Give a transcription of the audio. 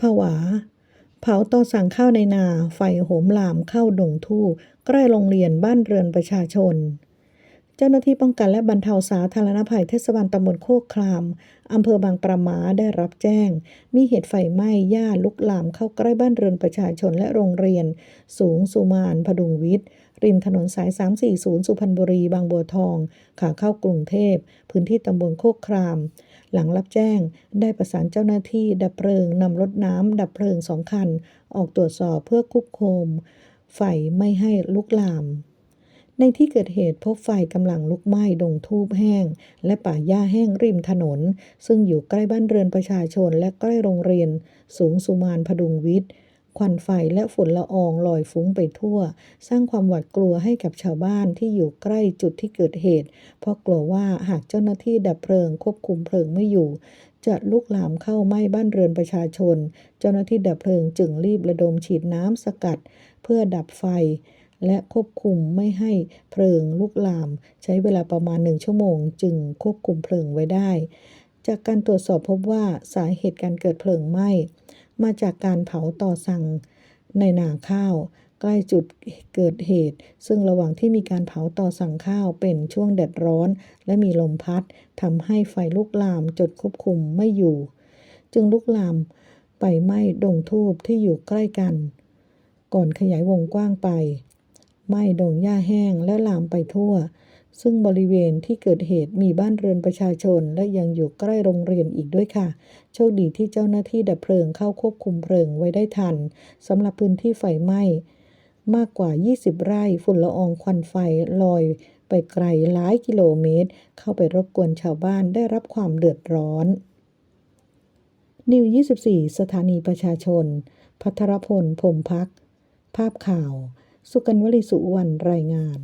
ผวา เผาต่อสั่งข้าวในนา ไฟโหมลามเข้าดงทู่ใกล้โรงเรียนบ้านเรือนประชาชน เจ้าหน้าที่ป้องกันและบรรเทาสาธารณภัยเทศบาลตำบลโคกครามอำเภอบางประมาได้รับแจ้ง มีเหตุไฟไหม้หญ้าลุกลามเข้าใกล้บ้านเรือนประชาชนและโรงเรียน สูงสุมานพดุงวิทย์ ริมถนนสาย 340 สุพรรณบุรี บางบัวทอง ขาเข้ากรุงเทพ พื้นที่ตำบลโคกคราม หลังรับแจ้ง ได้ประสานเจ้าหน้าที่ดับเพลิงนำรถน้ำดับเพลิงสองคัน ออกตรวจสอบเพื่อควบคุมไฟไม่ให้ลุกลาม ในที่เกิดเหตุพบไฟกำลังลุกไหม้ดงทูบแห้ง และป่าหญ้าแห้งริมถนน ซึ่งอยู่ใกล้บ้านเรือนประชาชนและใกล้โรงเรียน สูงสุมานพดุงวิทย์ ควันไฟและฝุ่นละอองลอยฟุ้งไปทั่ว สร้างความหวาดกลัวให้กับชาวบ้านที่อยู่ใกล้จุดที่เกิดเหตุ เพราะกลัวว่าหากเจ้าหน้าที่ดับเพลิงควบคุมเพลิงไม่อยู่ จะลุกลามเข้าไหม้บ้านเรือนประชาชน เจ้าหน้าที่ดับเพลิงจึงรีบระดมฉีดน้ำสกัด เพื่อดับไฟและควบคุมไม่ให้เพลิงลุกลาม ใช้เวลาประมาณหนึ่งชั่วโมง จึงควบคุมเพลิงไว้ได้ จากการตรวจสอบพบว่าสาเหตุการเกิดเพลิงไหม้มาจากการเผาต่อสั่งในนาข้าว ใกล้จุดเกิดเหตุ ซึ่งระหว่างที่มีการเผาต่อสั่งข้าวเป็นช่วงแดดร้อน และมีลมพัดทำให้ไฟลุกลามจนควบคุมไม่อยู่ จึงลุกลามไปไหม้ดงทูบที่อยู่ใกล้กัน ก่อนขยายวงกว้างไปไหม้ดงหญ้าแห้งและลามไปทั่ว ซึ่งบริเวณที่เกิดเหตุมีบ้านเรือนประชาชน และยังอยู่ใกล้โรงเรียนอีกด้วยค่ะ โชคดีที่เจ้าหน้าที่ดับเพลิงเข้าควบคุมเพลิงไว้ได้ทันสำหรับพื้นที่ไฟไหม้มากกว่า 20 ไร่ฝุ่นละอองควันไฟลอยไปไกลหลายกิโลเมตร เข้าไปรบกวนชาวบ้านได้รับความเดือดร้อน นิว 24 สถานีประชาชน พัทรพลพรมพัก ภาพข่าว สุกัญญวลีสุวรรณรายงาน